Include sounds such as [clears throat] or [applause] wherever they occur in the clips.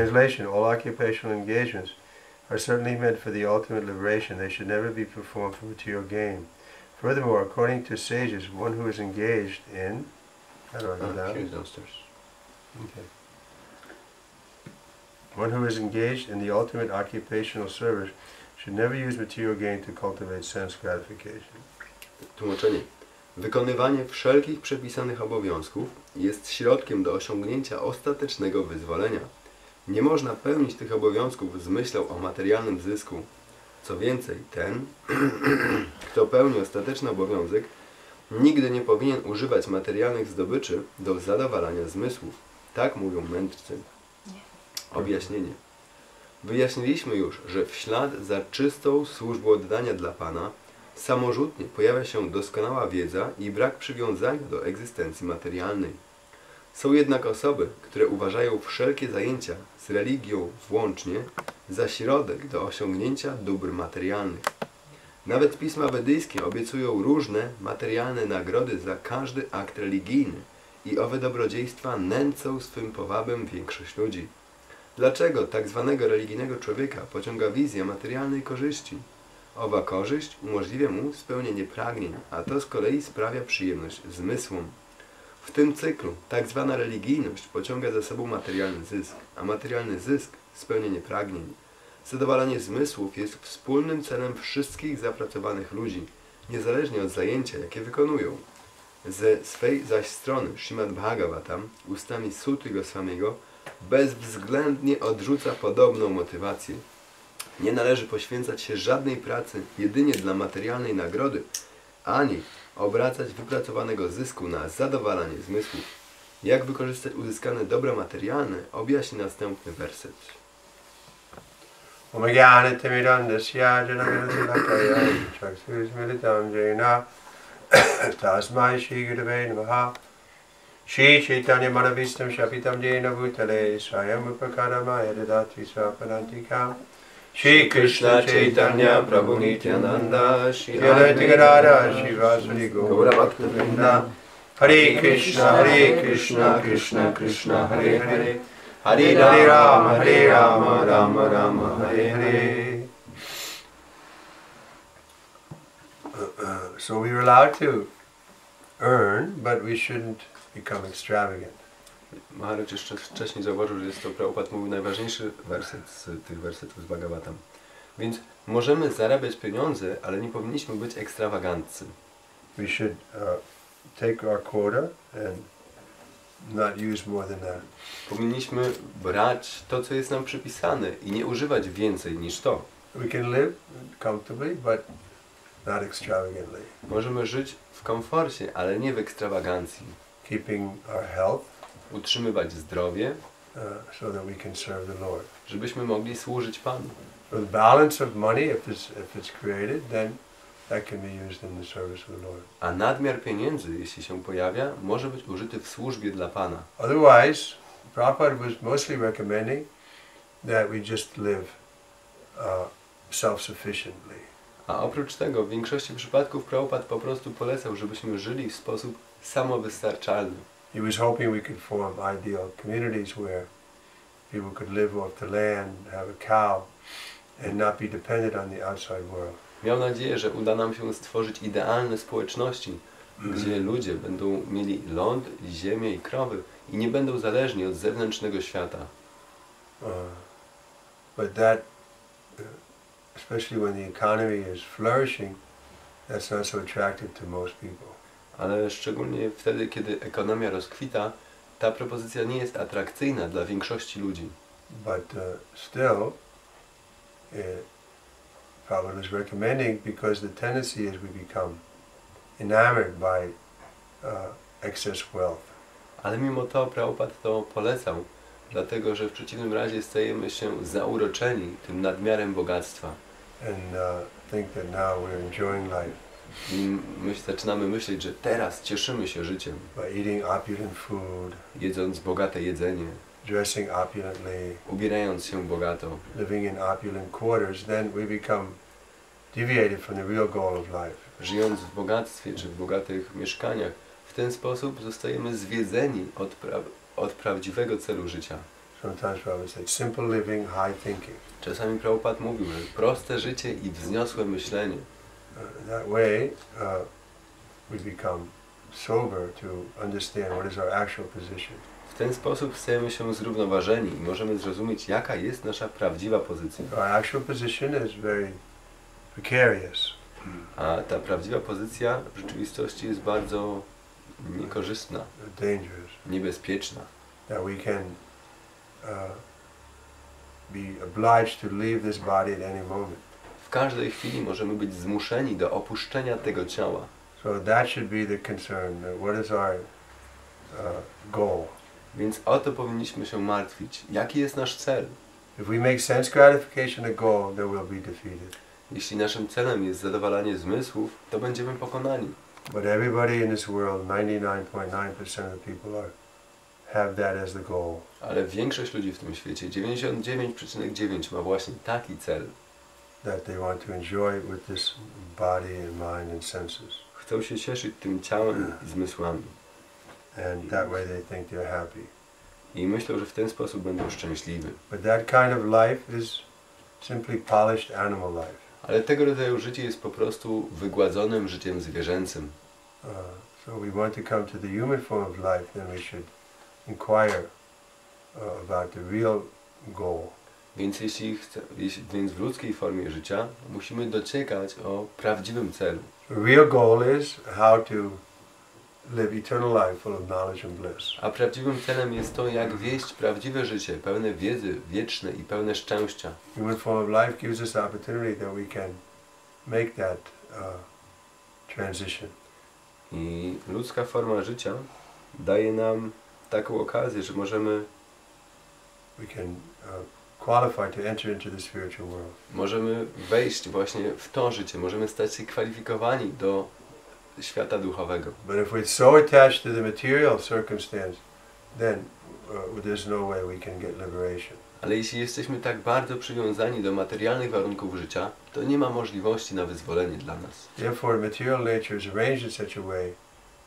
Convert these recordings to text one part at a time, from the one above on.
Translation All occupational engagements are certainly meant for the ultimate liberation. They should never be performed for material gain. Furthermore, according to sages, one who is engaged in. How do I go down? here's downstairs. Okay. One who is engaged in the ultimate occupational service should never use material gain to cultivate sense gratification. Tłumaczenie. Wykonywanie wszelkich przepisanych obowiązków jest środkiem do osiągnięcia ostatecznego wyzwolenia. Nie można pełnić tych obowiązków z myślą o materialnym zysku. Co więcej, ten, [clears throat] kto pełni ostateczny obowiązek, nigdy nie powinien używać materialnych zdobyczy do zadowalania zmysłów. Tak mówią mędrcy. Objaśnienie. Wyjaśniliśmy już, że w ślad za czystą służbą oddania dla Pana samorzutnie pojawia się doskonała wiedza i brak przywiązania do egzystencji materialnej. Są jednak osoby, które uważają wszelkie zajęcia z religią włącznie za środek do osiągnięcia dóbr materialnych. Nawet pisma wedyjskie obiecują różne materialne nagrody za każdy akt religijny i owe dobrodziejstwa nęcą swym powabem większość ludzi. Dlaczego tak zwanego religijnego człowieka pociąga wizja materialnej korzyści? Owa korzyść umożliwia mu spełnienie pragnień, a to z kolei sprawia przyjemność zmysłom. W tym cyklu tak zwana religijność pociąga za sobą materialny zysk, a materialny zysk spełnienie pragnień. Zadowalanie zmysłów jest wspólnym celem wszystkich zapracowanych ludzi, niezależnie od zajęcia, jakie wykonują. Ze swej zaś strony Srimad Bhagavatam ustami Suty Goswamiego bezwzględnie odrzuca podobną motywację. Nie należy poświęcać się żadnej pracy jedynie dla materialnej nagrody, ani obracać wypracowanego zysku na zadowalanie zmysłów. Jak wykorzystać uzyskane dobra materialne, objaśni następny werset. Omagyanatimirandasya janaganatilakaya chaksusmilitam jena tasmai shri gurave namaha Shri Chaitanya Manavistam Shapitam Jena Bhutale Swayam Upakaramaya Dadati Swapanantikam Shri Krishna Chaitanya Prabhu Nityananda Shri Advaita Gadadha Shri Vasudi Gaura Bhakta Vrinda Hare Krishna Hare Krishna Krishna Krishna Hare Hare Hare. Hare Rama Hare Rama Rama Rama Hare Hare. Uh, uh, so we were allowed to earn, but we shouldn't become extravagant. Maharaj jeszcze wcześniej zauważył, że jest to Prabhupada mówił najważniejszy werset z tych wersetów z Bhagavatam. Więc możemy zarabiać pieniądze, ale nie powinniśmy być ekstrawaganccy. We should uh, take our quota and not use more than that. Powinniśmy brać to, co jest nam przypisane i nie używać więcej niż to. We can live comfortably, but not extravagantly. Możemy żyć w komforcie, ale nie w ekstrawagancji. Keeping our health Utrzymywać zdrowie, uh, żebyśmy mogli służyć Panu. For the balance of money, if it's, if it's created, then that can be used in the service of the Lord. A nadmiar pieniędzy, jeśli się pojawia, może być użyty w służbie dla Pana. Otherwise, Prabhupada was mostly recommending that we just live uh, self-sufficiently. A oprócz tego, w większości przypadków Prabhupada po prostu polecał, żebyśmy żyli w sposób samowystarczalny. He was hoping we could form ideal communities where people could live off the land, have a cow, and not be dependent on the outside world. Miał nadzieję, że uda nam się stworzyć idealne społeczności, gdzie ludzie będą mieli ląd, ziemię i krowy i nie będą zależni od zewnętrznego świata. Uh, but that, uh, especially when the economy is flourishing, that's not so attractive to most people. Ale szczególnie wtedy, kiedy ekonomia rozkwita, ta propozycja nie jest atrakcyjna dla większości ludzi. But uh, still, uh, Prabhupada is recommending because the tendency is we become enamored by uh, excess wealth. Ale mimo to Prabhupada to polecał, dlatego że w przeciwnym razie stajemy się zauroczeni tym nadmiarem bogactwa. and uh, think that now we're enjoying life I my zaczynamy myśleć, że teraz cieszymy się życiem, food, jedząc bogate jedzenie, dressing opulently, ubierając się bogato, living in opulent quarters, then we become deviated from the real goal of life. żyjąc w bogactwie czy w bogatych mieszkaniach. W ten sposób zostajemy zwiedzeni od, pra od prawdziwego celu życia. sometimes Prabhupada said, simple living, high thinking. Czasami Prabhupada mówił, że proste życie i wzniosłe myślenie. Uh, that way, uh, we become sober to understand what is our actual position. W ten sposób stajemy się zrównoważeni i możemy zrozumieć, jaka jest nasza prawdziwa pozycja. Our actual position is very precarious. A ta prawdziwa pozycja w rzeczywistości jest bardzo niekorzystna, dangerous, niebezpieczna. that we can uh, be obliged to leave this body at any moment. W każdej chwili możemy być zmuszeni do opuszczenia tego ciała. So that should be the concern. What is our uh, goal? Więc o to powinniśmy się martwić. Jaki jest nasz cel? If we make sense gratification a goal, then we'll be defeated. Jeśli naszym celem jest zadowalanie zmysłów, to będziemy pokonani. But everybody in this world, 99.9% of the people are have that as the goal. Ale większość ludzi w tym świecie, 99,9 ma właśnie taki cel. That they want to enjoy with this body and mind and senses. Chcą się cieszyć tym ciałem i zmysłami. And that way they think they're happy. I myślą, że w ten sposób będą szczęśliwi. But that kind of life is simply polished animal life. Ale tego rodzaju życie jest po prostu wygładzonym życiem zwierzęcym. Uh, so we want to come to the human form of life, then we should inquire uh, about the real goal. Więc jeśli chce, jeśli, więc w ludzkiej formie życia musimy dociekać o prawdziwym celu. The real goal is how to live eternal life full of knowledge and bliss. A prawdziwym celem jest to, jak wieść prawdziwe życie, pełne wiedzy, wieczne i pełne szczęścia. Human form of life gives us the opportunity that we can make that uh, transition. I ludzka forma życia daje nam taką okazję, że możemy, We can uh, qualify to enter into the spiritual world. możemy wejść właśnie w to życie, możemy stać się kwalifikowani do świata duchowego. But if we're so attached to the material circumstance, then uh, there's no way we can get liberation. Ale jeśli jesteśmy tak bardzo przywiązani do materialnych warunków życia, to nie ma możliwości na wyzwolenie dla nas. Therefore, material nature is arranged in such a way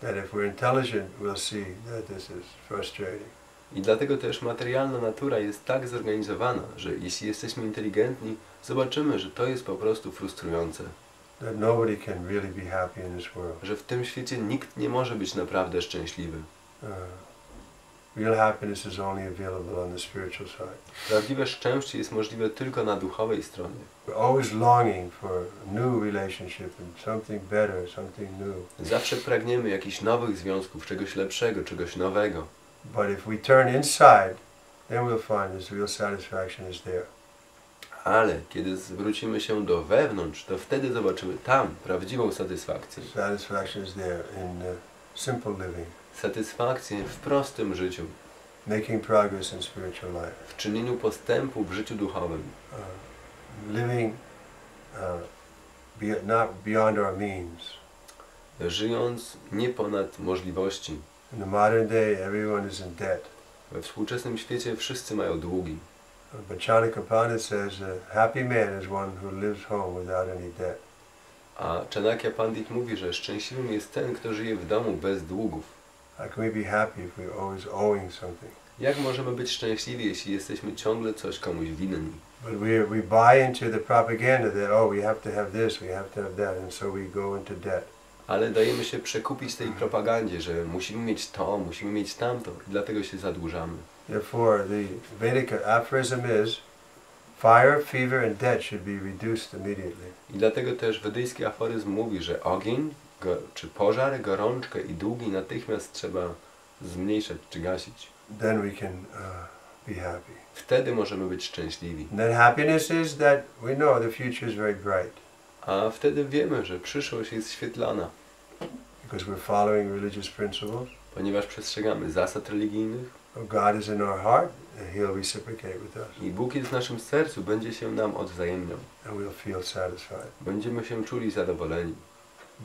that if we're intelligent, we'll see that this is frustrating. I dlatego też materialna natura jest tak zorganizowana, że jeśli jesteśmy inteligentni, zobaczymy, że to jest po prostu frustrujące. Że w tym świecie nikt nie może być naprawdę szczęśliwy. Uh. Prawdziwe szczęście jest możliwe tylko na duchowej stronie. Zawsze pragniemy jakichś nowych związków, czegoś lepszego, czegoś nowego. But if we turn inside, then we'll find this real satisfaction is there. Ale kiedy zwrócimy się do wewnątrz, to wtedy zobaczymy tam prawdziwą satysfakcję. Satisfaction is there in uh, simple living, Satysfakcję w prostym życiu, making progress in spiritual life, w czynieniu postępu w życiu duchowym, uh, living uh, be, not beyond our means. żyjąc nie ponad możliwości. In the modern day, everyone is in debt. We współczesnym świecie wszyscy mają długi, But Chanakya Pandit says a happy man is one who lives home without any debt. a Chanakya Pandit mówi, że szczęśliwym jest ten, kto żyje w domu bez długów. How can we be happy if we're always owing something? Jak możemy być szczęśliwi, jeśli jesteśmy ciągle coś komuś winni? But we, we buy into the propaganda that, oh, we have to have this, we have to have that, and so we go into debt. Ale dajemy się przekupić tej propagandzie, że musimy mieć to, musimy mieć tamto i dlatego się zadłużamy. Therefore, the Vedic aphorism is, fire, fever, and debt should be reduced immediately. I dlatego też wedyjski aforyzm mówi, że ogień, go, czy pożar, gorączkę i długi natychmiast trzeba zmniejszać czy gasić. Then we can uh, be happy. Wtedy możemy być szczęśliwi. And that happiness is that we know the future is very bright A wtedy wiemy, że przyszłość jest świetlana, because we're following religious principles. ponieważ przestrzegamy zasad religijnych God is in our heart, and He'll reciprocate with us, i Bóg jest w naszym sercu, będzie się nam odwzajemniał. and we'll feel satisfied. Będziemy się czuli zadowoleni.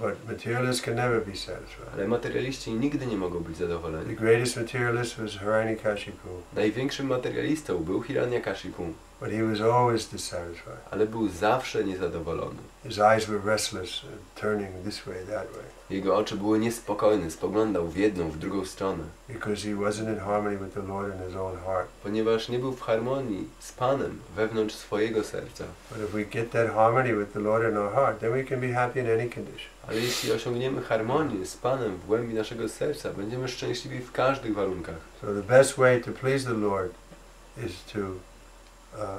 But materialists can never be satisfied. Ale materialiści nigdy nie mogą być The zadowoleni. greatest materialist was Hiranyakashipu. Największym materialistą był Hiranyakashipu. But he was always dissatisfied. ale był zawsze niezadowolony. His eyes were restless and turning this way, that way, Jego oczy były niespokojne, spoglądał w jedną, w drugą stronę, because he wasn't in harmony with the Lord in his own heart. ponieważ nie był w harmonii z Panem wewnątrz swojego serca. But if we get that harmony with the Lord in our heart, then we can be happy in any condition. Ale jeśli osiągniemy harmonię z Panem w głębi naszego serca, będziemy szczęśliwi w każdych warunkach. So the best way to please the Lord is to uh,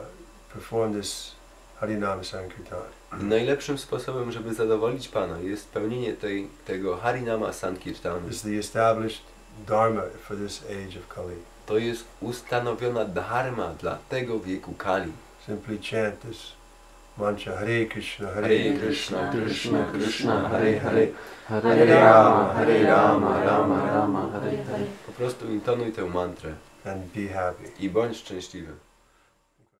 perform this Harinama Sankirtan. [clears throat] Najlepszym sposobem, żeby zadowolić Pana jest pełnienie tej, tego Harinama Sankirtanu. Is the established dharma for this age of Kali. To jest ustanowiona dharma dla tego wieku Kali. Simply chant this mantra Hare Krishna, Hare, Krishna, Krishna, Krishna Hare Hare. Hare Rama, Hare Rama, Rama Rama, Hare Hare. Po prostu intonuj tę mantrę and be happy. i bądź szczęśliwy.